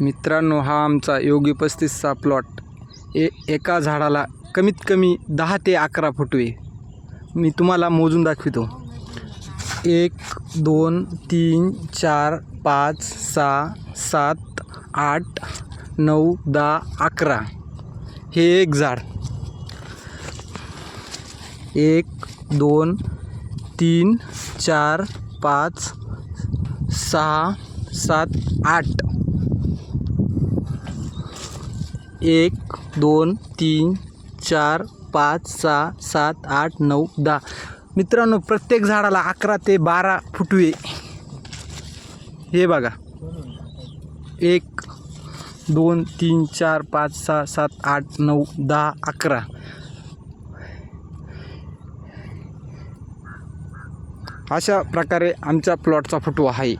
मित्रांनो हा आमचा योगी पस्तीसचा प्लॉट ए एका झाडाला कमीत कमी दहा ते अकरा फुटवे मी तुम्हाला मोजून दाखवितो. एक दोन तीन चार पाच सहा सात आठ नऊ दहा अकरा. हे एक झाड. एक दोन तीन चार पाच सहा सात आठ. एक दोन तीन चार पाच सहा सात आठ नऊ दहा. मित्रांनो प्रत्येक झाडाला अकरा ते बारा फुटवे. हे बघा. एक दोन तीन चार पाच सहा सात आठ नऊ दहा अकरा. अशा प्रकारे आमच्या प्लॉटचा फुटवा आहे.